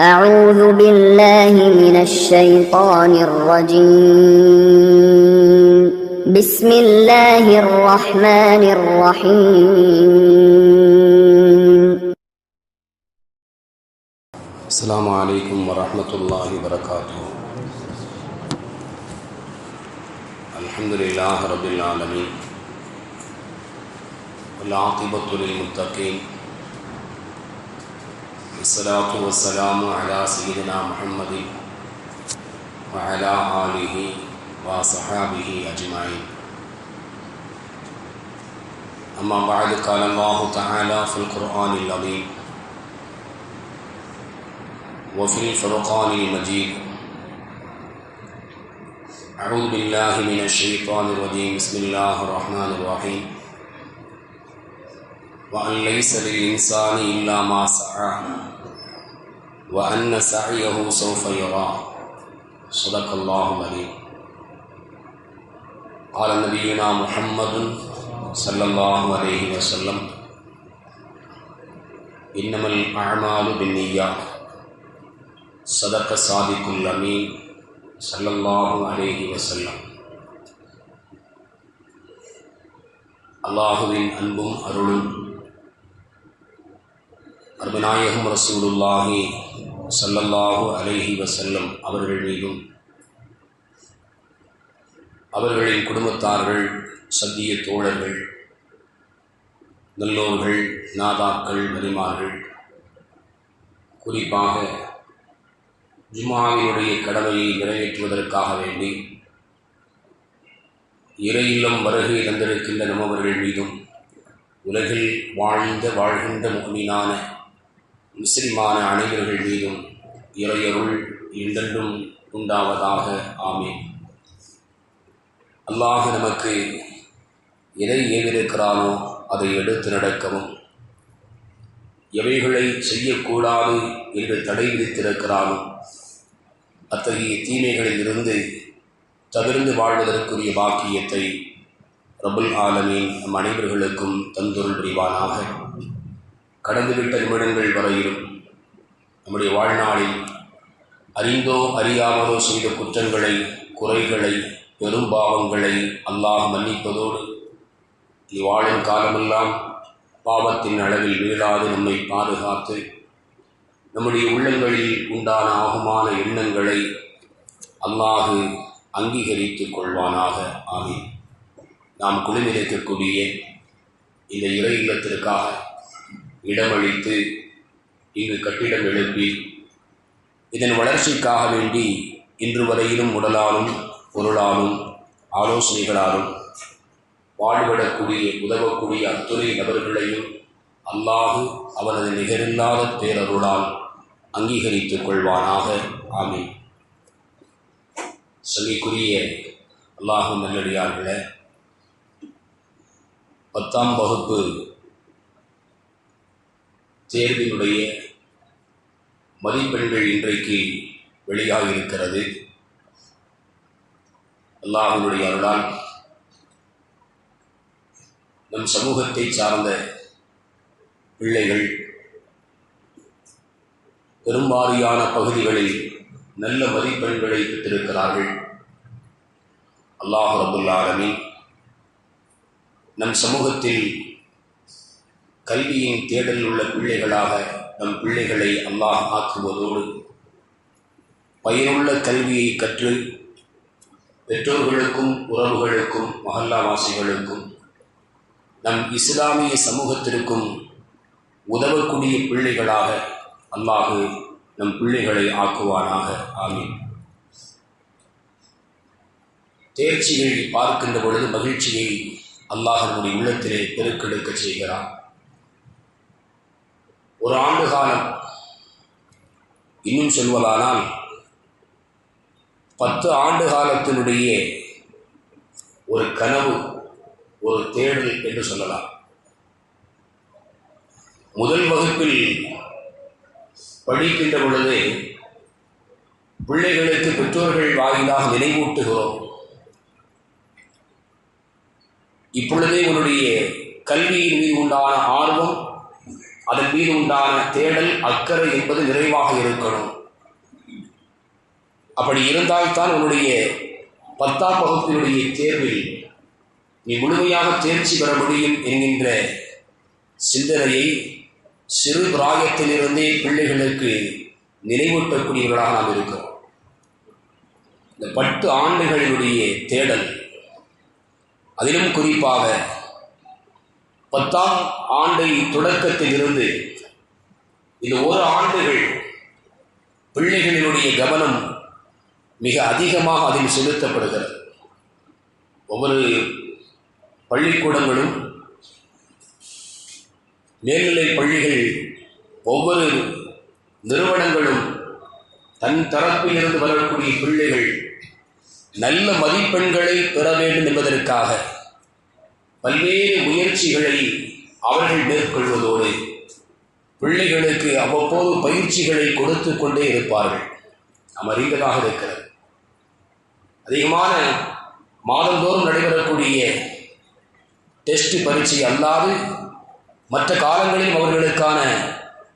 أعوذ بالله من الشيطان الرجيم. بسم الله الرحمن الرحيم. السلام عليكم ورحمة الله وبركاته. الحمد لله رب العالمين. والعاقبة للمتقين. والصلاة والسلام على سيدنا محمد وعلى آله وصحابه أجمعين. أما بعد قال الله تعالى في القرآن العظيم وفي الفرقان المجيد أعوذ بالله من الشيطان الرجيم. بسم الله الرحمن الرحيم. وأن ليس للإنسان إلا ما سعى وأن سعيه سوف يرى صدق الله العليم قال نبينا محمد صلى الله عليه وسلم إنما الأعمال بالنيات صدق صادق الأمين صلى الله عليه وسلم அல்லாஹுவின் அன்பும் அருளும் அருமநாயகம் ரசூலுல்லாஹி சல்லல்லாஹு அலேஹி வசல்லம் அவர்கள் மீதும் அவர்களின் குடும்பத்தார்கள் சத்திய தோழர்கள் நல்லோர்கள் நாதாக்கள் வலிமார்கள் குறிப்பாக ஜுமாவினுடைய கடமையை நிறைவேற்றுவதற்காக வேண்டி இறையிலும் வருகை தந்திருக்கின்ற நம்மவர்கள் மீதும் உலகில் வாழ்ந்த வாழ்கின்ற முகமீனான முஸ்லிமான அனைவர்கள் மீதும் இறையருள் எந்தென்றும் உண்டாவதாக. ஆமேன். அல்லாஹ் நமக்கு எதை ஏவிருக்கிறானோ அதை எடுத்து நடக்கவும். எவைகளை செய்யக்கூடாது என்று தடை விதித்திருக்கிறானோ அத்தகைய தீமைகளில் இருந்து தவிர்ந்து வாழ்வதற்குரிய பாக்கியத்தை ரபுல் ஆலமீன் நம் அனைவர்களுக்கும் தந்துருள் புரிவானாக. கடந்துவிட்ட நிமிடங்கள் வரையிலும் நம்முடைய வாழ்நாளில் அறிந்தோ அறியாமலோ செய்த குற்றங்களை குறைகளை பெரும்பாவங்களை அல்லாஹ் மன்னிப்பதோடு இவ்வாழும் காலமெல்லாம் பாவத்தின் அளவில் வீழாது நம்மை பாதுகாத்து நம்முடைய உள்ளங்களில் உண்டான ஆகுமான எண்ணங்களை அல்லாஹு அங்கீகரித்துக் கொள்வானாக. ஆகி நாம் குழுமிருக்கக்கூடிய இந்த இறை இல்லத்திற்காக இடமளித்து இங்கு கட்டிடம் எழுப்பி இதன் வளர்ச்சிக்காக வேண்டி இன்று வரையிலும் உடலாலும் பொருளாலும் ஆலோசனைகளாலும் வாழ்விடக்கூடிய உதவக்கூடிய அத்துறை நபர்களையும் அல்லாஹு அவனது நிகரில்லாத பேரருளால் அங்கீகரித்துக் கொள்வானாக. ஆமீன். சொல்லிக்குரிய அல்லாஹு நல்லடியார்களே பத்தாம் வகுப்பு தேர்வினுடைய மதிப்பெண்கள் இன்றைக்கு வெளியாக இருக்கிறது அல்லாஹனுடைய அருளால் நம் சமூகத்தை சார்ந்த பிள்ளைகள் பெரும்பாலியான பகுதிகளில் நல்ல மதிப்பெண்களை பெற்றிருக்கிறார்கள். அல்லாஹ் ரபுல்லாலமி நம் சமூகத்தில் கல்வியின் தேடல் உள்ள பிள்ளைகளாக நம் பிள்ளைகளை அல்லாஹ் ஆக்குவதோடு பயனுள்ள கல்வியை கற்று பெற்றோர்களுக்கும் உறவுகளுக்கும் மகல்லாவாசிகளுக்கும் நம் இஸ்லாமிய சமூகத்திற்கும் உதவக்கூடிய பிள்ளைகளாக அல்லாஹு நம் பிள்ளைகளை ஆக்குவானாக. ஆமீன். தேர்ச்சியை பார்க்கின்ற பொழுது மகிழ்ச்சியை அல்லாஹ் நம்முடைய உள்ளத்திலே பெருக்கெடுக்க செய்கிறான். ஒரு ஆண்டு காலம் இன்னும் சொல்வதானால் பத்து ஆண்டு காலத்தினுடைய ஒரு கனவு ஒரு தேடல் என்று சொல்லலாம். முதல் வகுப்பில் படிக்கின்ற பொழுது பிள்ளைகளுக்கு பெற்றோர்கள் வாயிலாக நினைவூட்டுகிறோம். இப்பொழுதே உன்னுடைய கல்வியின் மீது உண்டான ஆர்வம் அதன் மீது உண்டான தேடல் அக்கறை என்பது நிறைவாக இருக்கணும். அப்படி இருந்தால்தான் உன்னுடைய பத்தாம் வகுப்பினுடைய தேர்வில் நீ முழுமையாக தேர்ச்சி பெற முடியும் என்கின்ற சிந்தனையை சிறு பிராயத்திலிருந்தே பிள்ளைகளுக்கு நினைவூட்டக்கூடியவர்களாக நாம் இருக்கிறோம். இந்த பத்து ஆண்டுகளினுடைய தேடல் அதிலும் குறிப்பாக பத்தாம் ஆண்டை தொடக்கத்தில் இருந்து இந்த ஒரு ஆண்டுகள் பிள்ளைகளினுடைய கவனம் மிக அதிகமாக அதில் செலுத்தப்படுகிறது. ஒவ்வொரு பள்ளிக்கூடங்களும் மேல்நிலை பள்ளிகள் ஒவ்வொரு நிறுவனங்களும் தன் தரப்பிலிருந்து வரக்கூடிய பிள்ளைகள் நல்ல மதிப்பெண்களை பெற வேண்டும் என்பதற்காக பல்வேறு முயற்சிகளை அவர்கள் மேற்கொள்வதோடு பிள்ளைகளுக்கு அவ்வப்போது பயிற்சிகளை கொடுத்து கொண்டே இருப்பார்கள். நாம் அறிந்ததாக இருக்கிறது. அதிகமான மாதந்தோறும் நடைபெறக்கூடிய டெஸ்ட் பரீட்சை அல்லாது மற்ற காலங்களில் அவர்களுக்கான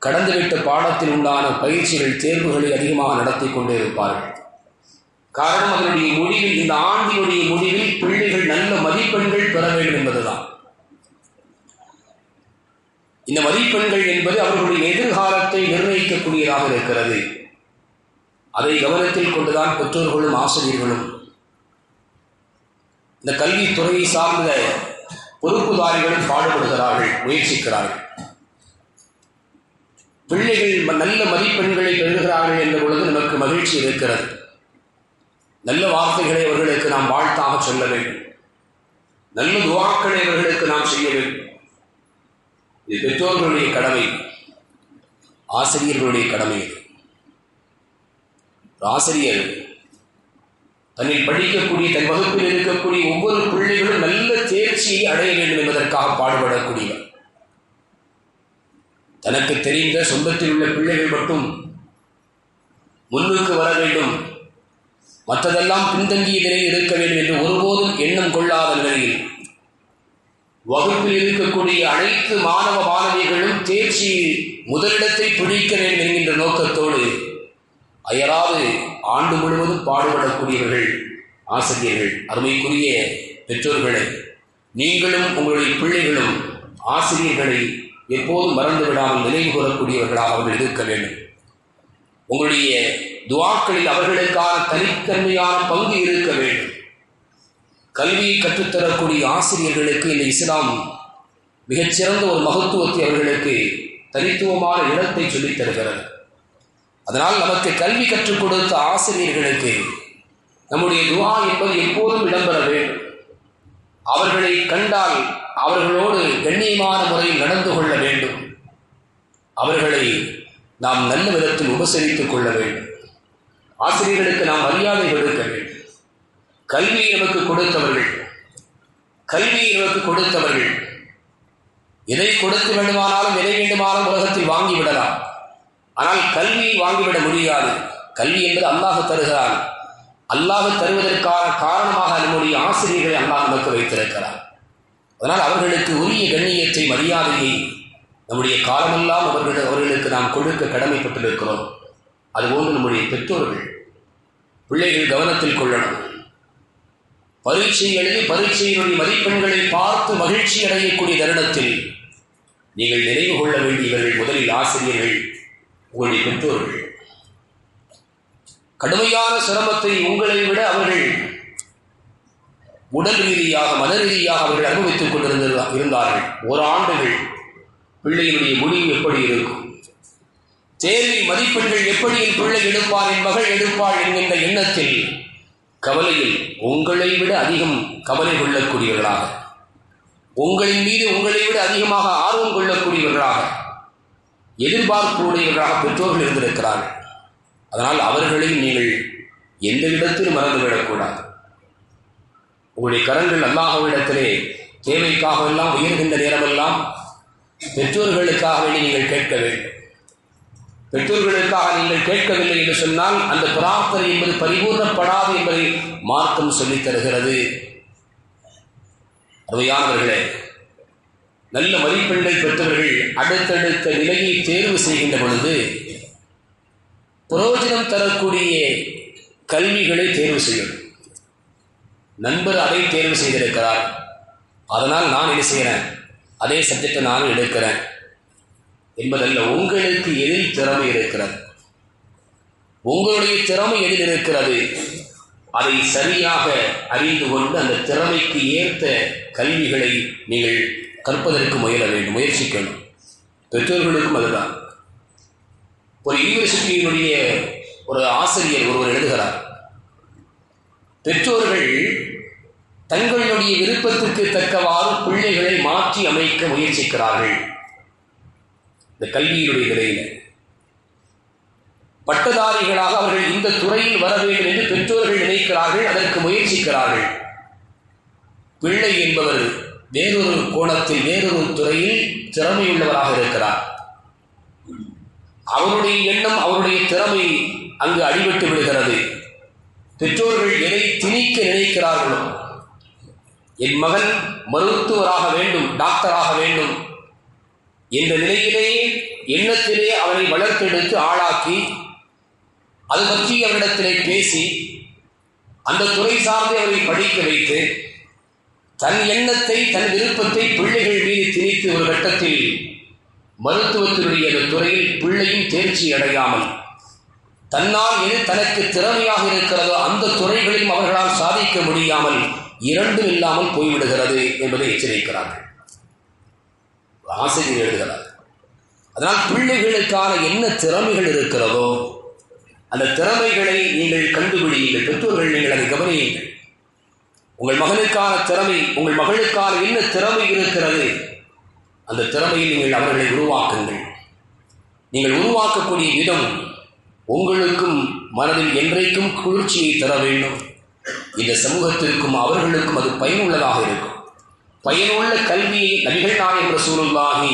கடந்துவிட்ட பாடத்தில் உண்டான பயிற்சிகள் தேர்வுகளை அதிகமாக நடத்தி கொண்டே இருப்பார்கள். காரணம் அதனுடைய முடிவில் இந்த ஆண்டினுடைய முடிவில் பிள்ளைகள் நல்ல மதிப்பெண்கள் பெற வேண்டும் என்பதுதான். இந்த மதிப்பெண்கள் என்பது அவர்களுடைய எதிர்காலத்தை நிர்ணயிக்கக்கூடியதாக இருக்கிறது. அதை கவனத்தில் கொண்டுதான் பெற்றோர்களும் ஆசிரியர்களும் இந்த கல்வித்துறையை சார்ந்த பொறுப்புதாரிகளும் பாடுபடுகிறார்கள் முயற்சிக்கிறார்கள். பிள்ளைகள் நல்ல மதிப்பெண்களை பெறுகிறார்கள் என்ற பொழுது நமக்கு மகிழ்ச்சி இருக்கிறது. நல்ல வார்த்தைகளை அவர்களுக்கு நாம் வாழ்த்தாக சொல்ல வேண்டும். நல்ல துவாக்களை அவர்களுக்கு நாம் செய்ய வேண்டும். இது பெற்றோர்களுடைய கடமை. ஆசிரியர்களுடைய கடமை இது. ஆசிரியர் தன்னில் படிக்கக்கூடிய தன் வகுப்பில் இருக்கக்கூடிய ஒவ்வொரு பிள்ளைகளும் நல்ல தேர்ச்சியை அடைய வேண்டும் என்பதற்காக பாடுபடக்கூடியவர். தனக்கு தெரிந்த சொந்தத்தில் உள்ள பிள்ளைகள் மட்டும் முன்னுக்கு வர வேண்டும். மற்றதெல்லாம் பின்தங்கிய நிலையில் இருக்க வேண்டும் என்று ஒருபோதும் எண்ணம் கொள்ளாத நிலையில். வகுப்பில் இருக்கக்கூடிய அனைத்து மாணவ மாணவிகளும் தேர்ச்சியில் முதலிடத்தை பிடிக்க வேண்டும் என்கின்ற நோக்கத்தோடு அயராது ஆண்டு முழுவதும் பாடுபடக்கூடியவர்கள் ஆசிரியர்கள் அருமைக்குரிய பெற்றோர்களை நீங்களும் உங்களுடைய பிள்ளைகளும் ஆசிரியர்களை எப்போதும் மறந்து விடாமல் நினைவு கூறக்கூடியவர்களாக அவர்கள் இருக்க வேண்டும். உங்களுடைய துவாக்களில் அவர்களுக்கான தனித்தன்மையான பங்கு இருக்க வேண்டும். கல்வியை கற்றுத்தரக்கூடிய ஆசிரியர்களுக்கு இந்த இஸ்லாம் மிகச்சிறந்த ஒரு மகத்துவத்தை அவர்களுக்கு தனித்துவமான இடத்தை சொல்லித் தருகிறது அதனால் நமக்கு கல்வி கற்றுக் கொடுத்த ஆசிரியர்களுக்கு நம்முடைய துவா என்பது எப்போதும் இடம்பெற வேண்டும். அவர்களை கண்டால் அவர்களோடு கண்ணியமான முறையில் நடந்து கொள்ள வேண்டும். அவர்களை நாம் நல்ல விதத்தில் உபசரித்துக் கொள்ள வேண்டும். ஆசிரியர்களுக்கு நாம் மரியாதை கொடுக்க வேண்டும். கல்வியை நமக்கு கொடுத்தவர்கள். கல்வியை நமக்கு கொடுத்தவர்கள். எதை கொடுத்து வேண்டுமானாலும் எதை வேண்டுமானாலும் உலகத்தில் வாங்கிவிடலாம். ஆனால் கல்வியை வாங்கிவிட முடியாது. கல்வி என்பது அல்லாஹ் தருகிறான். அல்லாஹ் தருவதற்கான காரணமாக நம்முடைய ஆசிரியர்களை அல்லாஹ் நமக்கு வைத்திருக்கிறார் அதனால் அவர்களுக்கு உரிய கண்ணியத்தை மரியாதையை நம்முடைய காலமெல்லாம் அவர்கள் அவர்களுக்கு நாம் கொடுக்க கடமைப்பட்டிருக்கிறோம். அதுபோன்று நம்முடைய பெற்றோர்கள் பிள்ளைகள் கவனத்தில் கொள்ளணும். பரீட்சை எழுதி பரீட்சையினுடைய மதிப்பெண்களை பார்த்து மகிழ்ச்சி அடையக்கூடிய தருணத்தில் நீங்கள் நினைவு கொள்ள வேண்டியவர்கள் முதலில் ஆசிரியர்கள் உங்களுடைய பெற்றோர்கள். கடுமையான சிரமத்தை உங்களை விட அவர்கள் உடல் ரீதியாக மன ரீதியாக அவர்கள் அனுபவித்துக் கொண்டிருந்த இருந்தார்கள். ஒரு ஆண்டுகள் பிள்ளையினுடைய முடிவு எப்படி இருக்கும்? தேர்வில் மதிப்பெண்கள் எப்படி என் பிள்ளை எடுப்பார் என் மகள் எடுப்பாள் என்கின்ற எண்ணத்தில் கவலையில் உங்களை விட அதிகம் கவலை கொள்ளக்கூடியவர்களாக. உங்களின் மீது உங்களை விட அதிகமாக ஆர்வம் கொள்ளக்கூடியவர்களாக. எதிர்பார்ப்பு உடையவர்களாக பெற்றோர்கள் இருந்திருக்கிறார்கள். அதனால் அவர்களை நீங்கள் எந்த இடத்திலும் மறந்துவிடக்கூடாது உங்களுடைய கரங்கள் அல்லாஹவிடத்திலே தேவைக்காக எல்லாம் உயர்கின்ற நேரமெல்லாம் பெற்றோர்களுக்காக வேண்டி நீங்கள் கேட்க வேண்டும். பெற்றோர்களுக்காக நீங்கள் கேட்கவில்லை என்று சொன்னால் அந்த பிரார்த்தனை என்பது பரிபூர்ணப்படாது என்பதை மார்க்கம் சொல்லித் தருகிறது அருமையானவர்களே நல்ல மதிப்பெண்கள் பெற்றவர்கள் அடுத்தடுத்த நிலையை தேர்வு செய்கின்ற பொழுது பிரயோஜனம் தரக்கூடிய கல்விகளை தேர்வு செய்யும். நண்பர் அதை தேர்வு செய்திருக்கிறார். அதனால் நான் என்ன செய்கிறேன்? அதே சப்ஜெக்டை நானும் எடுக்கிறேன். என்பதல்ல உங்களுக்கு எதில் திறமை இருக்கிறது? உங்களுடைய திறமை எதில் இருக்கிறது? அதை சரியாக அறிந்து கொண்டு அந்த திறமைக்கு ஏற்ற கல்விகளை நீங்கள் கற்பதற்கு முயல வேண்டும் முயற்சிக்கணும். பெற்றோர்களுக்கும் அதுதான். ஒரு யூனிவர்சிட்டியினுடைய ஒரு ஆசிரியர் ஒருவர் எழுதுகிறார் பெற்றோர்கள் தங்களுடைய விருப்பத்துக்கு தக்கவாறு பிள்ளைகளை மாற்றி அமைக்க முயற்சிக்கிறார்கள். இந்த கல்வியினுடைய நிலையில பட்டதாரிகளாக அவர்கள் இந்த துறையில் வர வேண்டும் என்று பெற்றோர்கள் நினைக்கிறார்கள் அதற்கு முயற்சிக்கிறார்கள். பிள்ளை என்பவர் வேறொரு கோணத்தில் வேறொரு துறையில் திறமையுள்ளவராக இருக்கிறார். அவருடைய எண்ணம் அவருடைய திறமை அங்கு அடிபட்டு விடுகிறது. பெற்றோர்கள் எதை திணிக்க நினைக்கிறார்களோ என் மகன் மருத்துவராக வேண்டும் டாக்டராக வேண்டும் என்ற நிலையிலேயே எண்ணத்திலே அவனை வளர்த்தெடுத்து ஆளாக்கி அது பற்றி அவரிடத்திலே பேசி அந்த துறை சார்ந்து அவரை படிக்க வைத்து தன் எண்ணத்தை தன் விருப்பத்தை பிள்ளைகள் மீது திணித்து ஒரு கட்டத்தில் மருத்துவத்தினுடைய அந்த துறையில் பிள்ளையும் தேர்ச்சி அடையாமல் தன்னால் எது தனக்கு திறமையாக இருக்கிறதோ அந்த துறைகளையும் அவர்களால் சாதிக்க முடியாமல் இரண்டும் இல்லாமல் போய்விடுகிறது என்பதை எச்சரிக்கிறார்கள். ஆசிரியர் எழுதுகிறார் அதனால் பிள்ளைகளுக்கான என்ன திறமைகள் இருக்கிறதோ அந்த திறமைகளை நீங்கள் கண்டுபிடியுங்கள். பெற்றோர்கள் நீங்கள் அதை கவனியுங்கள். உங்கள் மகனுக்கான திறமை உங்கள் மகளுக்கான என்ன திறமை இருக்கிறது அந்த திறமையை நீங்கள் அவர்களை உருவாக்குங்கள். நீங்கள் உருவாக்கக்கூடிய விதம் உங்களுக்கும் மனதில் என்றைக்கும் குளிர்ச்சியை தர வேண்டும். இந்த சமூகத்திற்கும் அவர்களுக்கும் அது பயனுள்ளதாக இருக்கும். பயனுள்ள கல்வியை நபிகள் நாயகம் ரசூலுல்லாஹி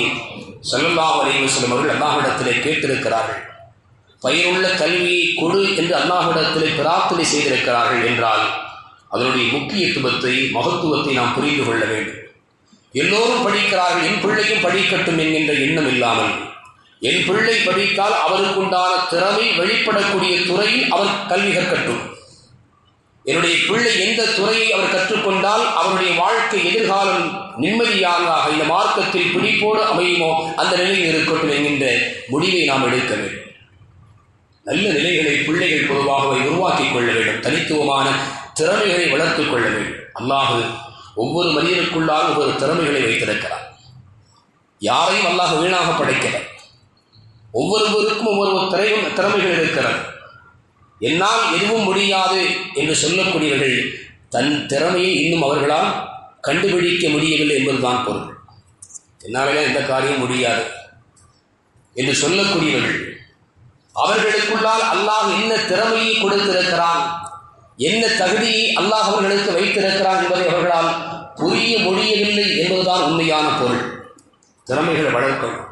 ஸல்லல்லாஹு அலைஹி வஸல்லம் அவர்கள் அல்லாஹிடத்திலே கேட்டிருக்கிறார்கள். பயனுள்ள கல்வியை கொடு என்று அல்லாஹிடத்திலே பிரார்த்தனை செய்திருக்கிறார்கள் என்றால் அதனுடைய முக்கியத்துவத்தை மகத்துவத்தை நாம் புரிந்து கொள்ள வேண்டும். எல்லோரும் படிக்கிறார்கள் என் பிள்ளையும் படிக்கட்டும் என்கின்ற எண்ணம் இல்லாமல். என் பிள்ளை படித்தால் அவருக்குண்டான திறமை வெளிப்படக்கூடிய துறையில் அவர் கல்வி கற்கட்டும். என்னுடைய பிள்ளை எந்த துறையை அவர் கற்றுக்கொண்டால் அவருடைய வாழ்க்கை எதிர்காலம் நிம்மதியானதாக இந்த மார்க்கத்தில் பிடிப்போடு அமையுமோ அந்த நிலையில் இருக்கட்டும் என்கின்ற முடிவை நாம் எடுக்க வேண்டும். நல்ல நிலைகளை பிள்ளைகள் பொதுவாகவே உருவாக்கிக் கொள்ள வேண்டும். தனித்துவமான திறமைகளை வளர்த்துக் கொள்ள வேண்டும். அல்லாஹு ஒவ்வொரு மனிதனுக்குள்ளாக ஒவ்வொரு திறமைகளை வைத்திருக்கிறார் யாரையும் அல்லாஹ் வீணாக படைக்கிறார் ஒவ்வொருவருக்கும் ஒவ்வொரு திரையும் திறமைகள் இருக்கிறது. என்னால் எதுவும் முடியாது என்று சொல்லக்கூடியவர்கள் தன் திறமையை இன்னும் அவர்களால் கண்டுபிடிக்க முடியவில்லை என்பதுதான் பொருள். என்னாலே எந்த காரியம் முடியாது. என்று சொல்லக்கூடியவர்கள் அவர்களுக்குள்ளால் அல்லாஹ் என்ன திறமையை கொடுத்திருக்கிறான் என்ன தகுதியை அல்லாஹ் அவர்களுக்கு வைத்திருக்கிறான் என்பதை அவர்களால் புரிய முடியவில்லை என்பதுதான் உண்மையான பொருள். திறமைகளை வளர்க்கணும்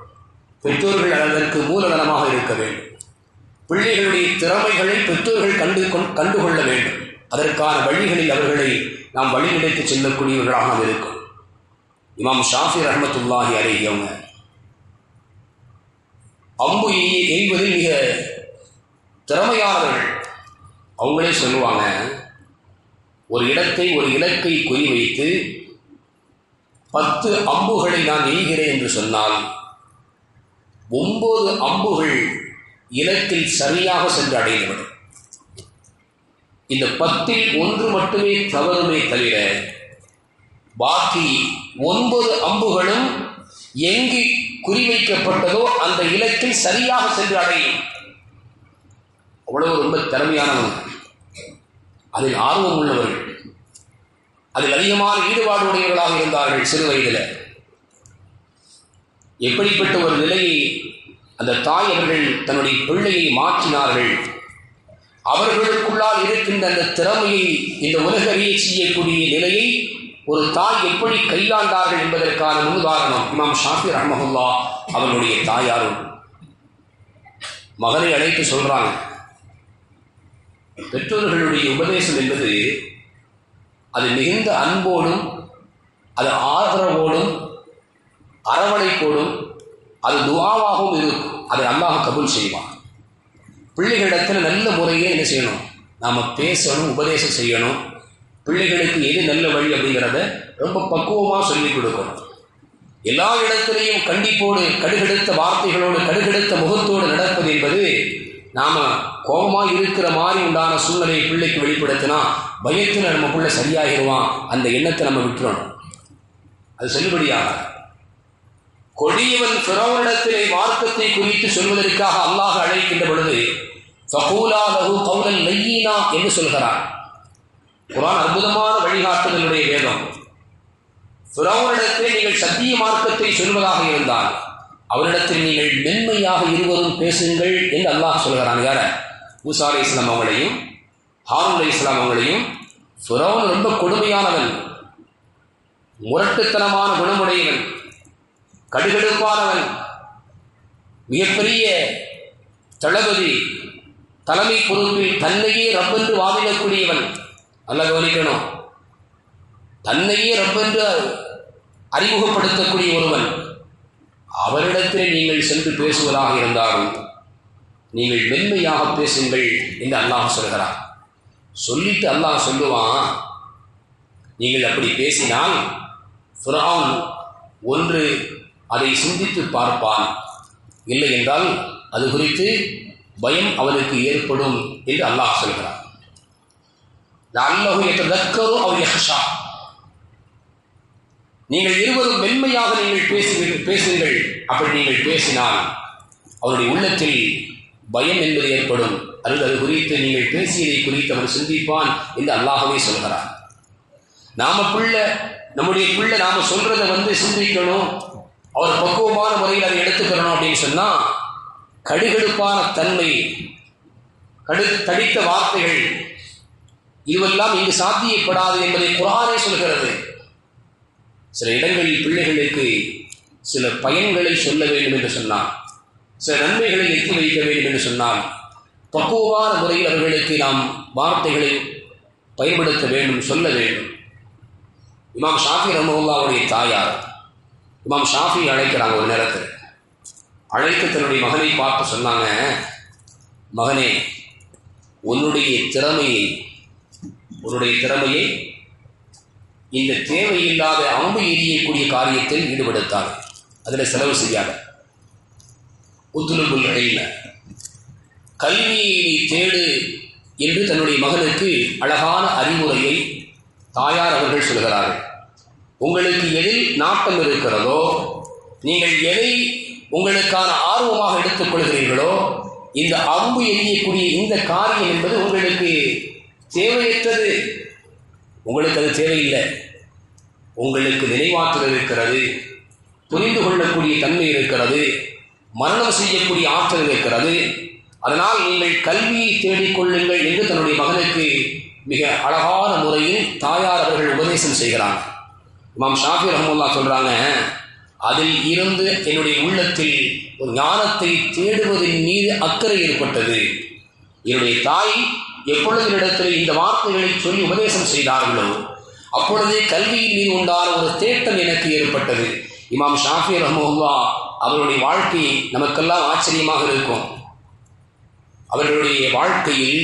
பெற்றோர்கள் அதற்கு மூலதனமாக இருக்க வேண்டும். பிள்ளைகளுடைய திறமைகளை பெற்றோர்கள் கண்டு கண்டுகொள்ள வேண்டும். அதற்கான வழிகளில் அவர்களை நாம் வழிநடத்தி செல்லக்கூடியவர்களாக நாம் இருக்கும். இமாம் ஷாஃபி ரஹமத்துல்லாஹி அலேஹி அம்பு எய்வதில் மிக திறமையானவர்கள். அவங்களே சொல்லுவாங்க ஒரு இடத்தை ஒரு இலக்கை குறிவைத்து பத்து அம்புகளை நான் எய்கிறேன் என்று சொன்னால் ஒன்பது அம்புகள் இலக்கில் சரியாக சென்று அடைந்துவிடும். இந்த பத்தில் ஒன்று மட்டுமே தவறுமே தவிர பாக்கி ஒன்பது அம்புகளும் எங்கு குறிவைக்கப்பட்டதோ அந்த இலக்கில் சரியாக சென்று அடையும். அவ்வளவு ரொம்ப திறமையானவர்கள். அதில் ஆர்வம் உள்ளவர்கள். அதில் அதிகமான ஈடுபாடு உடையவர்களாக இருந்தார்கள் சிறு வயதில். எப்படிப்பட்ட ஒரு நிலையை அந்த தாய் அவர்கள் தன்னுடைய பிள்ளையை மாற்றினார்கள். அவர்களுக்குள்ளால் இருக்கின்ற அந்த திறமையை இந்த உலகறிய செய்யக்கூடிய நிலையை ஒரு தாய் எப்படி கையாண்டார்கள் என்பதற்கான முன்னுதாரணம் இமாம் ஷாஃபி ரஹமஹுல்லா அவர்களுடைய தாயாரும். மகனை அழைத்து சொல்றாங்க. பெற்றோர்களுடைய உபதேசம் என்பது அது மிகுந்த அன்போடும் அது ஆதரவோடும் அரவணைப்போடும் அது துவாவாகவும் இருக்கும் அதை அல்லாஹ் கபூல் செய்வான். பிள்ளைகளிடத்தில் நல்ல முறையே என்ன செய்யணும்? நாம் பேசணும் உபதேசம் செய்யணும். பிள்ளைகளுக்கு எது நல்ல வழி அப்படிங்கிறத ரொம்ப பக்குவமாக சொல்லிக் கொடுக்கணும். எல்லா இடத்திலையும் கண்டிப்போடு கடுகெடுத்த வார்த்தைகளோடு கடுகெடுத்த முகத்தோடு நடப்பது என்பது நாம் கோபமாக இருக்கிற மாதிரி உண்டான சூழ்நிலையை பிள்ளைக்கு வெளிப்படுத்தினா பயத்தில் நம்ம பிள்ளை சரியாகிடுவான். அந்த எண்ணத்தை நம்ம விட்டுறணும். அது செல்லுபடியாக கொடியவன் பிறவனிடத்திலே மார்க்கத்தை குறித்து சொல்வதற்காக அல்லாஹ் அழைக்கின்ற பொழுது ஃபகூலா லகு கவுலல் லையீனா என்று சொல்கிறார் குரான் அற்புதமான வழிகாட்டுதலுடைய வேதம். பிறவனிடத்திலே நீங்கள் சத்திய மார்க்கத்தை சொல்வதாக இருந்தால் அவரிடத்தில் நீங்கள் மென்மையாக இருவரும் பேசுங்கள் என்று அல்லாஹ் சொல்கிறான். யார? மூசா அலி இஸ்லாம் அவங்களையும் ஹாரூன் அலி இஸ்லாம் அவங்களையும். சுரவன் ரொம்ப கொடுமையானவன் முரட்டுத்தனமான குணமுடையவன். கடுகடுப்பானவன். மிகப்பெரிய தளபதி தலைமை பொறுப்பில் தன்னையே ரப்பென்று வாதிடக்கூடியவன். நல்லா கவனிக்கணும். தன்னையே ரப்பென்று அறிமுகப்படுத்தக்கூடிய ஒருவன். அவரிடத்தில் நீங்கள் சென்று பேசுவதாக இருந்தாலும் நீங்கள் மென்மையாக பேசுங்கள் என்று அல்லாஹ் சொல்கிறார் சொல்லிட்டு அல்லாஹ் சொல்லுவான் நீங்கள் அப்படி பேசினால் ஃபிரௌன் ஒன்று அதை சிந்தித்து பார்ப்பான். இல்லை என்றால் அது குறித்து பயம் அவனுக்கு ஏற்படும் என்று அல்லாஹ் சொல்கிறார் அல்லாஹு எத்ததக்கரோ அவர் யஹ்ஷா. நீங்கள் இருவரும் மென்மையாக நீங்கள் பேசுங்கள் பேசுங்கள் அப்படி நீங்கள் பேசினால் அவருடைய உள்ளத்தில் பயம் என்பது ஏற்படும். அல்லது அது குறித்து நீங்கள் பேசியதை குறித்து அவன் சிந்திப்பான் என்று அல்லாஹவே சொல்கிறார் நாம பிள்ளை நம்முடைய பிள்ளை நாம சொல்றதை வந்து சிந்திக்கணும். அவர் பக்குவமான முறையில் அதை எடுத்துக்கிறணும் அப்படின்னு சொன்னால் கடுகடுப்பான தன்மை கடு தடித்த வார்த்தைகள் இதுவெல்லாம் இங்கு சாத்தியப்படாது என்பதை குரானே சொல்கிறது. சில இடங்களில் பிள்ளைகளுக்கு சில பயன்களை சொல்ல வேண்டும் என்று சொன்னான் சில நன்மைகளை எத்தி வைக்க வேண்டும் என்று சொன்னால் பக்குவமான முறையில் அவர்களுக்கு நாம் வார்த்தைகளை பயன்படுத்த வேண்டும் சொல்ல வேண்டும். இமாம் ஷாஃபி ரமகுல்லாவுடைய தாயார் இமாம் ஷாஃபி அழைக்கிறாங்க ஒரு நேரத்தில். அழைத்து தன்னுடைய மகனை பார்த்து சொன்னாங்க மகனே உன்னுடைய திறமையை உன்னுடைய திறமையை இந்த தேவையில்லாத அம்பு எரியக்கூடிய காரியத்தில் ஈடுபடுத்தார் அதில் செலவு செய்யாத. உத்துலுபுல் இடையில கல்வியை நீ தேடு என்று தன்னுடைய மகனுக்கு அழகான அறிவுரையை தாயார் அவர்கள் சொல்கிறார்கள். உங்களுக்கு எதில் நாட்டம் இருக்கிறதோ நீங்கள் எதை உங்களுக்கான ஆர்வமாக எடுத்துக்கொள்கிறீர்களோ இந்த அம்பு எரியக்கூடிய இந்த காரியம் என்பது உங்களுக்கு தேவையற்றது. உங்களுக்கு அது தேவையில்லை. உங்களுக்கு நினைவாற்றல் இருக்கிறது புரிந்து கொள்ளக்கூடிய தன்மை இருக்கிறது மரணம் செய்யக்கூடிய ஆற்றல் இருக்கிறது. அதனால் நீங்கள் கல்வியை தேடிக்கொள்ளுங்கள் என்று தன்னுடைய மகனுக்கு மிக அழகான முறையில் தாயார் அவர்கள் உபதேசம் செய்கிறார்கள். இமாம் ஷாஃபி ரஹமுல்லா சொல்கிறாங்க அதில் இருந்து என்னுடைய உள்ளத்தில் ஒரு ஞானத்தை தேடுவதன் மீது அக்கறை ஏற்பட்டது. என்னுடைய தாய் எப்பொழுது இடத்தில் இந்த வார்த்தைகளை சொல்லி உபதேசம் செய்தார்களோ அப்பொழுதே கல்வியின் மீது உண்டான ஒரு தேட்டம் எனக்கு ஏற்பட்டது. இமாம் ஷாஃபி ரஹமுல்லா அவருடைய வாழ்க்கை நமக்கெல்லாம் ஆச்சரியமாக இருக்கும். அவர்களுடைய வாழ்க்கையில்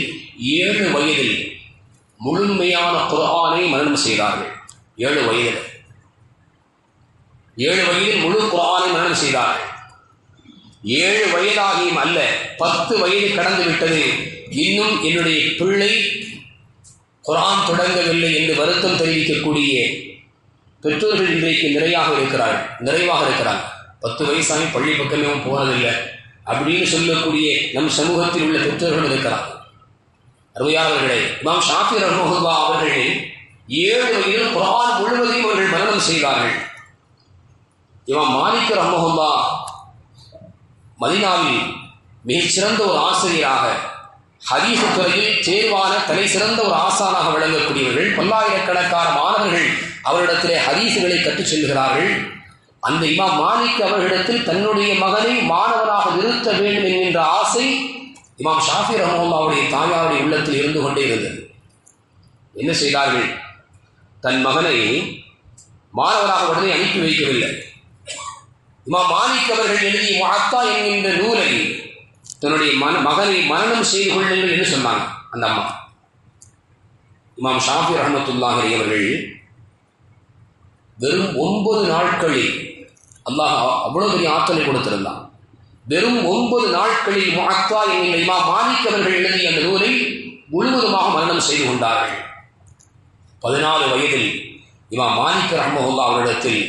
ஏழு வயதில் முழுமையான குரானை மரணம் செய்தார்கள். ஏழு வயதில். ஏழு வயதில் முழு குரானை மனம் செய்தார். ஏழு வயதாகியும் அல்ல பத்து வயது கடந்து விட்டது. இன்னும் என்னுடைய பிள்ளை குரான் தொடங்கவில்லை என்று வருத்தம் தெரிவிக்கக்கூடிய பெற்றோர்கள் இன்றைக்கு நிறையாக இருக்கிறார்கள் நிறைவாக இருக்கிறாங்க. பத்து வயசாகி பள்ளி பக்கமே போனதில்லை அப்படின்னு சொல்லக்கூடிய நம் சமூகத்தில் உள்ள பெற்றோர்கள் இருக்கிறார் அருமையாளர்களே இமாம் ஷாஃபி ரஹ்மஹுல்லா அவர்கள் ஏழு வயதில் குரான் முழுவதையும் அவர்கள் மரணம் செய்தார்கள். இமாம் மாலிக் ரஹமுல்லா மதினாவில் மிகச்சிறந்த ஒரு ஆசிரியராக ஹரீஃபு துறையில் தேர்வான தலை சிறந்த ஒரு ஆசானாக விளங்கக்கூடியவர்கள் பல்லாயிரக்கணக்கான மாணவர்கள் அவரிடத்திலே ஹதீசுகளை கற்றுச் செல்கிறார்கள். அந்த இமாம் மாலிக் அவர்களிடத்தில் தன்னுடைய மகனை மாணவனாக நிறுத்த வேண்டும் என்கின்ற ஆசை இமாம் ஷாஃபி ரஹமுல்லாவுடைய தாயாருடைய உள்ளத்தில் இருந்து கொண்டே இருந்தது. என்ன செய்தார்கள்? தன் மகனை மாணவராக உடனே அனுப்பி வைக்கவில்லை. இமா மாலிக் அவர்கள் எழுதிய முஹத்தா என்கின்ற நூலை தன்னுடைய மன மகனை மரணம் செய்து கொள்ளுங்கள் என்று சொன்னாங்க அந்த அம்மா. இமாம் ஷாஃபி ரஹமத்துல்லாஹி அவர்கள் வெறும் ஒன்பது நாட்களில் அல்லாஹ் அவ்வளவு பெரிய ஆற்றலை கொடுத்திருந்தான். வெறும் ஒன்பது நாட்களில் முஹத்தா என்கின்ற இமா மாலிக் அவர்கள் எழுதிய அந்த நூலை முழுவதுமாக மரணம் செய்து கொண்டார்கள். பதினாலு வயதில் இமா மாலிக் ரஹமஹுல்லா அவரிடத்தில்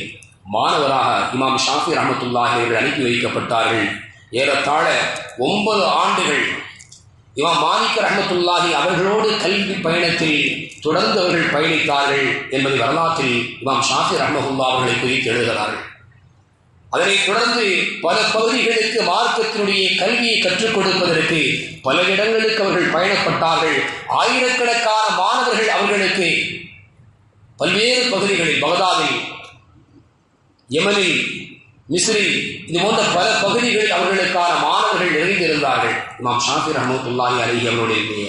மாணவராக இமாம் ஷாஃபி ரஹமத்துல்லாஹி அவர்கள் அனுப்பி வைக்கப்பட்டார்கள். ஏறத்தாழ ஒன்பது ஆண்டுகள் இமாம் மாலிக் ரஹமத்துல்லாஹி அவர்களோடு கல்வி பயணத்தில் தொடர்ந்து அவர்கள் பயணித்தார்கள் என்பதை வரலாற்றில் இமாம் ஷாஃபி ரஹமஹுல்லா அவர்களை குறித்து எழுதுகிறார்கள். அதனைத் தொடர்ந்து பல பகுதிகளுக்கு மார்க்கத்தினுடைய கல்வியை கற்றுக் கொடுப்பதற்கு பல இடங்களுக்கு அவர்கள் பயணப்பட்டார்கள். ஆயிரக்கணக்கான மாணவர்கள் அவர்களுக்கு பல்வேறு பகுதிகளில் பகதாதில் யமனில் மிஸ்ரில் இது போன்ற பல பகுதிகளில் அவர்களுக்கான மாணவர்கள் நிறைந்திருந்தார்கள். இமாம் ஷாஃபி ரஹமத்துல்லாஹி அலி அவர்களுடைய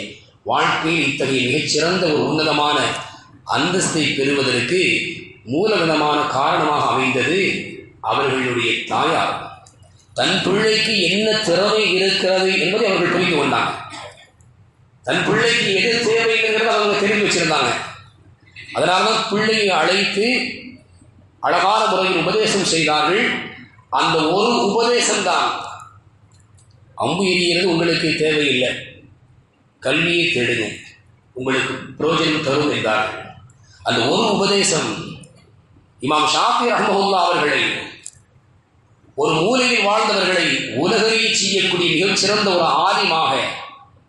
வாழ்க்கையில் இத்தகைய மிகச்சிறந்த ஒரு உன்னதமான அந்தஸ்தை பெறுவதற்கு மூலவிதமான காரணமாக அமைந்தது அவர்களுடைய தாயார். தன் பிள்ளைக்கு என்ன திறமை இருக்கிறது என்பதை அவர்கள் புரிந்து கொண்டாங்க. தன் பிள்ளைக்கு எது தேவைங்கிறத அவங்க தெரிந்து வச்சிருந்தாங்க. அதனால தான் பிள்ளையை அழைத்து அழகான முறையில் உபதேசம் செய்தார்கள். அந்த ஒரு உபதேசம்தான் அம்பு எரிகிறது உங்களுக்கு தேவையில்லை. கல்வியை தேடுங்க. உங்களுக்கு புரோஜனம் தரும் என்றார்கள் அந்த ஒரு உபதேசம் இமாம் ஷாஃபி ரஹமஹுல்லா அவர்களை ஒரு மூலையில் வாழ்ந்தவர்களை உலகறிய செய்யக்கூடிய மிகச்சிறந்த ஒரு ஆதிமாக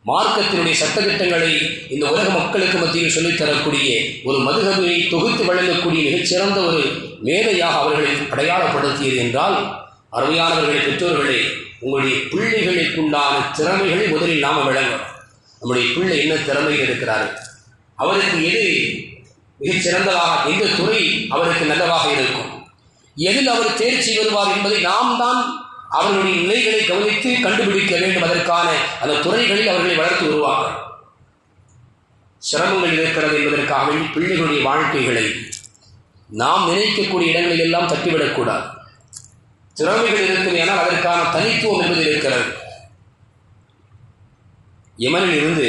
மார்க்கத்தினுடைய சட்டத்திட்டங்களை இந்த உலக மக்களுக்கு மத்தியில் சொல்லித்தரக்கூடிய ஒரு மதுகபியை தொகுத்து வழங்கக்கூடிய மிகச்சிறந்த ஒரு மேதையாக அவர்களை அடையாளப்படுத்தியது என்றால் அருமையானவர்களை பெற்றோர்களே உங்களுடைய பிள்ளைகளுக்குண்டான திறமைகளை முதலில் நாம் விளங்கணும். நம்முடைய பிள்ளை என்ன திறமைகள் இருக்கிறார்? அவருக்கு எது மிகச்சிறந்ததாக எந்த துறை அவருக்கு நல்லதாக இருக்கும்? எதில் அவர் தேர்ச்சி பெறுவார் என்பதை நாம் தான் அவர்களுடைய நிலைகளை கவனித்து கண்டுபிடிக்க வேண்டும். அதற்கான அந்த துறைகளில் அவர்களை வளர்த்து வருவார்கள். சிரமங்கள் இருக்கிறது என்பதற்காக பிள்ளைகளுடைய வாழ்க்கைகளை நாம் நினைக்கக்கூடிய இடங்களில் எல்லாம் தட்டிவிடக்கூடாது திறமைகள் இருக்கும் ஆனால் அதற்கான தனித்துவம் என்பது இருக்கிறது. யமனில் இருந்து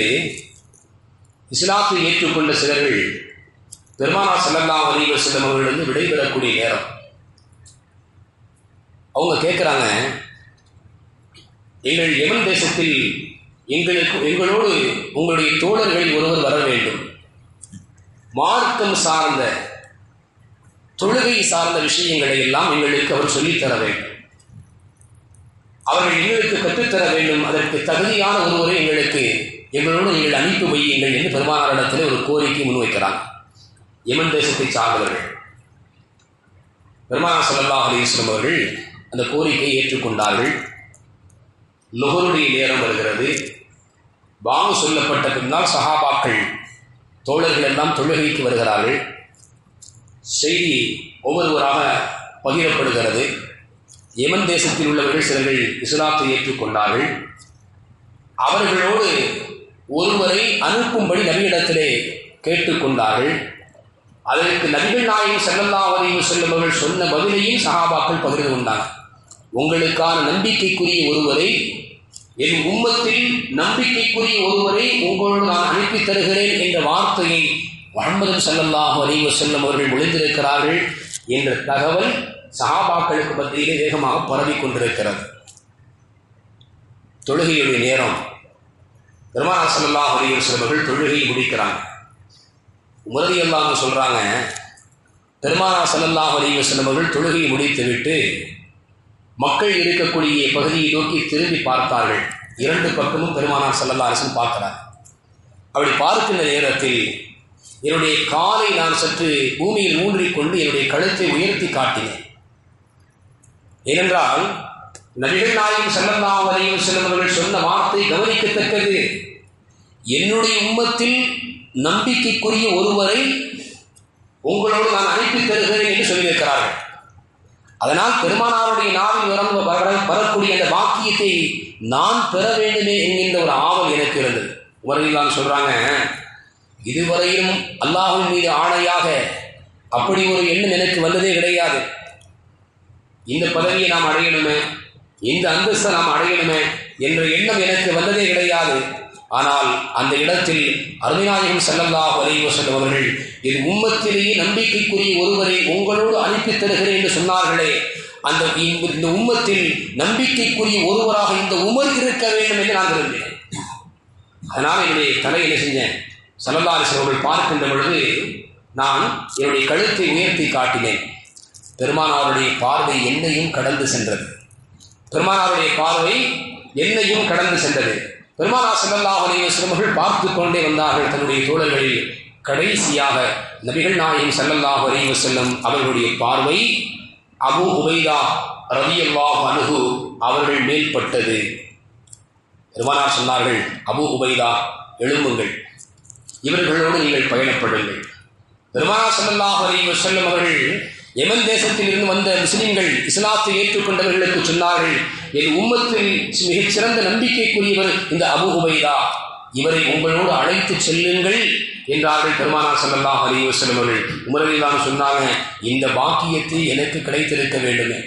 இஸ்லாத்தை ஏற்றுக்கொண்ட சிலர்கள் பெருமானா செல்லல்லா அலீவ செல்லம் அவர்களிருந்து விடைபெறக்கூடிய நேரம். அவங்க கேட்குறாங்க எங்கள் யமன் தேசத்தில் எங்களுக்கு எங்களோடு உங்களுடைய தோழர்களில் ஒருவர் வர வேண்டும். மார்க்கம் சார்ந்த தொழுகை சார்ந்த விஷயங்களை எல்லாம் எங்களுக்கு அவர் சொல்லித்தர வேண்டும். அவர்கள் எங்களுக்கு கற்றுத்தர வேண்டும். அதற்கு தகுதியான ஒருவரை எங்களுக்கு எங்களோடு நீங்கள் அனுப்பி வையுங்கள் என்று பெருமானாரிடத்தில் ஒரு கோரிக்கை முன்வைக்கிறாங்க யமன் தேசத்தை சார்ந்தவர்கள். பெருமானா சல்லா அலிஸ்லம் அவர்கள் அந்த கோரிக்கையை ஏற்றுக்கொண்டார்கள். நுகருடைய நேரம் வருகிறது. பாங்கு சொல்லப்பட்ட பின்னால் சஹாபாக்கள் தோழர்கள் எல்லாம் தொழுகைக்கு வருகிறார்கள். செய்தி ஒவ்வொருவராக பகிரப்படுகிறது. யமன் தேசத்தில் உள்ளவர்கள் சிலர்கள் இஸ்லாத்தை ஏற்றுக்கொண்டார்கள். அவர்களோடு ஒருவரை அனுப்பும்படி நபியிடத்திலே கேட்டுக்கொண்டார்கள். அதற்கு நபிகள் நாயகம் செல்லல்லாவதையும் செல்லுபவர்கள் சொன்ன பதிலையும் சகாபாக்கள் பகிர்ந்து கொண்டாங்க. உங்களுக்கான நம்பிக்கைக்குரிய ஒருவரை என் உம்மத்தில் நம்பிக்கைக்குரிய ஒருவரை உங்களோடு நான் அனுப்பி தருகிறேன் என்ற வார்த்தையை முகமது சல்லல்லாஹு அலைவ செல்லும் அவர்கள் ஒளிந்திருக்கிறார்கள் என்ற தகவல் சஹாபாக்களுக்கு மத்தியிலே வேகமாக பரவி கொண்டிருக்கிறது. தொழுகையுடைய நேரம். பெருமானா சல்லல்லாஹு அலைவ செல்வர்கள் தொழுகையை முடிக்கிறாங்க. உமரதி எல்லாம் சொல்கிறாங்க பெருமானா சல்லல்லாஹு அலைவ செல்வர்கள் தொழுகையை முடித்துவிட்டு மக்கள் இருக்கக்கூடிய பகுதியை நோக்கி திரும்பி பார்த்தார்கள். இரண்டு பக்கமும் பெருமானார் சல்லல்லா அரசன் பார்க்கிறார் அப்படி பார்க்கின்ற நேரத்தில் என்னுடைய காலை நான் சற்று பூமியில் ஊன்றிக்கொண்டு என்னுடைய கழுத்தை உயர்த்தி காட்டினேன். ஏனென்றால் நபிகள் நாயும் செல்லல்லா வரையும் செல்லுமவர்கள் சொன்ன வார்த்தை கவனிக்கத்தக்கது. என்னுடைய உம்மத்தில் நம்பிக்கைக்குரிய ஒருவரை உங்களோடு நான் அனுப்பி தருகிறேன் என்று சொல்லியிருக்கிறார்கள். அதனால் பெருமானாருடைய நாவில் வரந்து வர- வரக்கூடிய அந்த வாக்கியத்தை நான் பெற வேண்டுமே என்கின்ற ஒரு ஆவல் எனக்கு இருந்தது. உமரவில்லான் சொல்றாங்க இதுவரையிலும் அல்லாஹின் மீது ஆணையாக அப்படி ஒரு எண்ணம் எனக்கு வந்ததே கிடையாது. இந்த பதவியை நாம் அடையணுமே? இந்த அந்தஸ்தை நாம் அடையணுமே? என்ற எண்ணம் எனக்கு வந்ததே கிடையாது. ஆனால் அந்த இடத்தில் அருமைநாயகம் செல்லல்லாஹ் வரைவ செல்பவர்கள் என் உம்மத்திலேயே நம்பிக்கைக்குரிய ஒருவரை உங்களோடு அனுப்பித் தருகிறேன் என்று சொன்னார்களே. அந்த இந்த உம்மத்தில் நம்பிக்கைக்குரிய ஒருவராக இந்த உமர் இருக்க வேண்டும் என்று நான் விரும்பினேன். அதனால் என்னுடைய தலை என்ன செஞ்சேன்? சல்லல்லாரிசன் அவர்கள் பார்க்கின்ற பொழுது நான் என்னுடைய கழுத்தை உயர்த்தி காட்டினேன். பெருமானாருடைய பார்வை என்னையும் கடந்து சென்றது. பெருமானாருடைய பார்வை என்னையும் கடந்து சென்றது. பெருமானா செல்லல்லா சிறுமகள் பார்த்து கொண்டே வந்தார்கள் தன்னுடைய தோழர்களில். கடைசியாக நபிகள் நாயகம் செல்லல்லாஹ் அலைய செல்லும் அவர்களுடைய பார்வை அபு உபைதா ரவியல்லாஹ் அணுகு அவர்கள் மேல்பட்டது பெருமானார் சொன்னார்கள் அபு உபைதா எழும்புங்கள். இவர்களோடு நீங்கள் பயணப்படுங்கள் பெருமானா சல்லல்லாஹ் அலைவ செல்லம் அவர்கள் எமன் தேசத்தில் இருந்து வந்த முஸ்லிம்கள் இஸ்லாத்தை ஏற்றுக்கொண்டவர்களுக்கு சொன்னார்கள் என் உம்மத்தில் மிகச்சிறந்த நம்பிக்கைக்குரியவர் இந்த அபு உபைதா. இவரை உங்களோடு அழைத்து செல்லுங்கள் என்றார்கள் பெருமானா சல்லாஹ் அலி வசலம் அவர்கள். உமரவிதான் சொன்னாங்க இந்த பாக்கியத்தை எனக்கு கிடைத்திருக்க வேண்டுமே.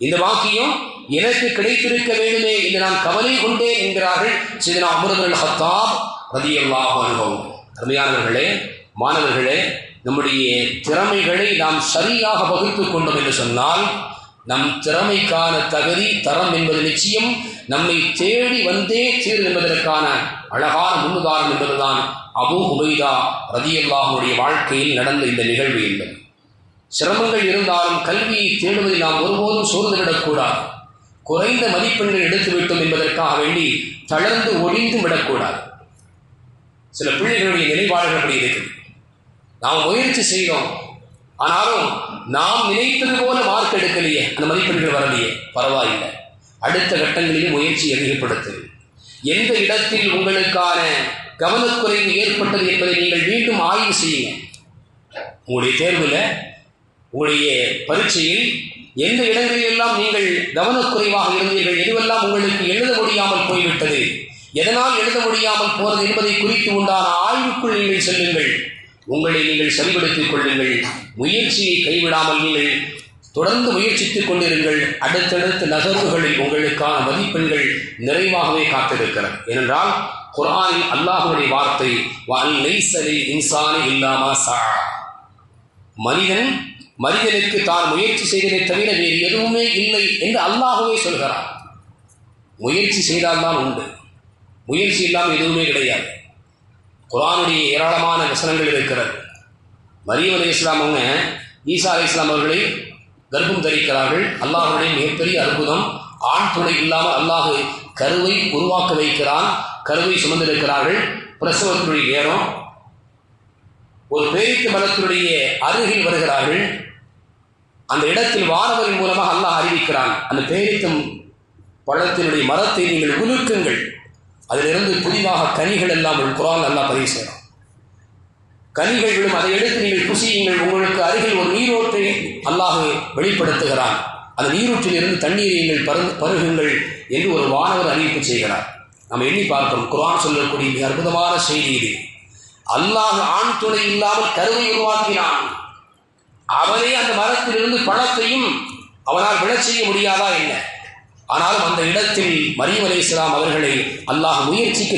இந்த வாக்கியம் எனக்கு கிடைத்திருக்க வேண்டுமே என்று நான் கவலை கொண்டேன் என்கிறார்கள் சிதனா அமரவர்கள் ஹத்தாப் ரதியல்லாஹ் அனுபவம் அருமையானவர்களே மாணவர்களே நம்முடைய திறமைகளை நாம் சரியாக வகுத்து கொண்டோம் என்று சொன்னால் நம் திறமைக்கான தகுதி தரம் என்பது நிச்சயம் நம்மை தேடி வந்தே தீரும் என்பதற்கான அழகான முன்னுதாரணம் என்பதுதான் அபு உபைதா ரதியல்லாஹுடைய வாழ்க்கையில் நடந்த இந்த நிகழ்வு என்பது. சிரமங்கள் இருந்தாலும் கல்வியை தேடுவதில் நாம் ஒருபோதும் சோர்ந்துவிடக்கூடாது குறைந்த மதிப்பெண்கள் எடுத்துவிட்டோம் என்பதற்காக வேண்டி தளர்ந்து ஒழிந்து விடக்கூடாது. சில பிள்ளைகளுடைய நிலைப்பாடுகள் அப்படி இருக்குது. நாம் முயற்சி செய்தோம். ஆனாலும் நாம் நினைத்தது போல மார்க் எடுக்கலையே. அந்த மதிப்பெண்கள் வரலையே. பரவாயில்லை. அடுத்த கட்டங்களிலும் முயற்சி அதிகப்படுத்து எந்த இடத்தில் உங்களுக்கான கவனக்குறைவு ஏற்பட்டது என்பதை நீங்கள் மீண்டும் ஆய்வு செய்யுங்க. உங்களுடைய தேர்வில் உங்களுடைய பரீட்சையில் எந்த இடங்களிலெல்லாம் நீங்கள் கவனக்குறைவாக இருந்தீர்கள் எதுவெல்லாம் உங்களுக்கு எழுத முடியாமல் போய்விட்டது எதனால் எழுத முடியாமல் போறது என்பதை குறித்து உண்டான ஆய்வுக்குள் நீங்கள் செல்லுங்கள். உங்களை நீங்கள் சரிபடுத்திக் கொள்ளுங்கள். முயற்சியை கைவிடாமல் நீங்கள் தொடர்ந்து முயற்சித்துக் கொண்டிருங்கள். அடுத்தடுத்த நகர்வுகளில் உங்களுக்கான மதிப்பெண்கள் நிறைவாகவே காத்திருக்கிறது. ஏனென்றால் குரானில் அல்லாஹுடைய வார்த்தை இன்சானி இல்லாமா சா மனிதன் மனிதனுக்கு தான் முயற்சி செய்ததை தவிர வேறு எதுவுமே இல்லை என்று அல்லாஹுவே சொல்கிறார் முயற்சி செய்தால்தான் உண்டு. முயற்சி இல்லாமல் எதுவுமே கிடையாது. குரானுடைய ஏராளமான வசனங்கள் இருக்கிறது. மரியம் அலி இஸ்லாம் அவங்க ஈசா அலி இஸ்லாம் அவர்களை கர்ப்பம் தரிக்கிறார்கள். அல்லாஹுடைய மிகப்பெரிய அற்புதம். ஆண் துணை இல்லாமல் அல்லாஹு கருவை உருவாக்க வைக்கிறான். கருவை சுமந்திருக்கிறார்கள். பிரசவத்தினுடைய நேரம். ஒரு பேரித்து மரத்தினுடைய அருகில் வருகிறார்கள். அந்த இடத்தில் வானவரின் மூலமாக அல்லாஹ் அறிவிக்கிறான். அந்த பேரித்தம் பழத்தினுடைய மரத்தை நீங்கள் உலுக்குங்கள். அதிலிருந்து புதிதாக கனிகள் எல்லாம் குரான் நல்லா பதிவு செய்யலாம் கனிகள் விழும் அதை எடுத்து நீங்கள் புசியுங்கள். உங்களுக்கு அருகில் ஒரு நீரோட்டை அல்லாஹ் வெளிப்படுத்துகிறான். அந்த நீரூற்றில் இருந்து தண்ணீரை நீங்கள் பரு பருகுங்கள் என்று ஒரு வானவர் அறிவிப்பு செய்கிறார். நம்ம எண்ணி பார்க்கிறோம் குரான் சொல்லக்கூடிய மிக அற்புதமான செய்தி இது. அல்லாஹ் ஆண் துணை இல்லாமல் கருவை உருவாக்கினான். அவனே அந்த மரத்திலிருந்து பழத்தையும் அவனால் விழச் செய்ய முடியாதா என்ன? ஆனாலும் அந்த இடத்தில் மரியம் அலி இஸ்லாம் அவர்களை அல்லாஹ் முயற்சிக்க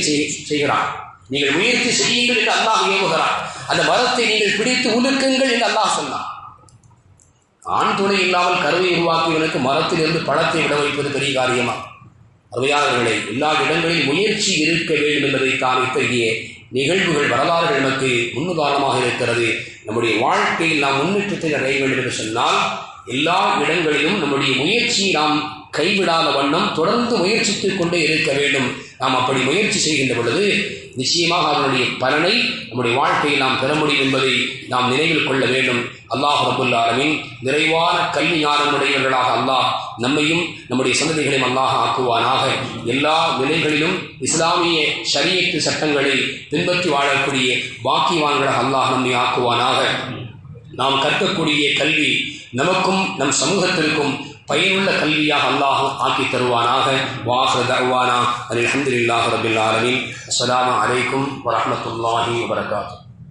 செய்கிறான். நீங்கள் முயற்சி செய்யுங்கள் என்று அல்லாஹ் ஏவுகிறான். அந்த மரத்தை நீங்கள் பிடித்து உலுக்குங்கள் என்று அல்லாஹ் சொன்னான். ஆண் துணை இல்லாமல் கருவை உருவாக்கியவனுக்கு மரத்திலிருந்து பழத்தை விட வைப்பது பெரிய காரியமா? அருமையாளர்களை எல்லா இடங்களில் முயற்சி இருக்க வேண்டும் என்பதைத்தான் இத்தகைய நிகழ்வுகள் வரலாறுகள் நமக்கு முன்னுதாரணமாக இருக்கிறது. நம்முடைய வாழ்க்கையில் நாம் முன்னேற்றத்தை அடைய வேண்டும் என்று சொன்னால் எல்லா இடங்களிலும் நம்முடைய முயற்சியை நாம் கைவிடாத வண்ணம் தொடர்ந்து முயற்சித்துக் கொண்டே இருக்க வேண்டும். நாம் அப்படி முயற்சி செய்கின்ற பொழுது நிச்சயமாக அதனுடைய பலனை நம்முடைய வாழ்க்கையில் நாம் பெற முடியும் என்பதை நாம் நினைவில் கொள்ள வேண்டும். அல்லாஹ் ரபுல் ஆலமின் நிறைவான கல்வி ஞானமுடையவர்களாக அல்லாஹ் நம்மையும் நம்முடைய சந்ததிகளையும் அல்லாஹ் ஆக்குவானாக. எல்லா நிலைகளிலும் இஸ்லாமிய ஷரியத்து சட்டங்களை பின்பற்றி வாழக்கூடிய பாக்கியவான்களாக அல்லாஹ் நம்மை ஆக்குவானாக. நாம் கற்கக்கூடிய கல்வி நமக்கும் நம் சமூகத்திற்கும் பயனுள்ள கல்வியாக அல்லாஹ் ஆக்கி தருவானாக வாஹர் தருவானா அலி அஹமதுல்லாஹ் ரபில் ஆலமின் அஸ்லாம் அலைக்கும் வரமத்துல்லாஹி வரகாத்து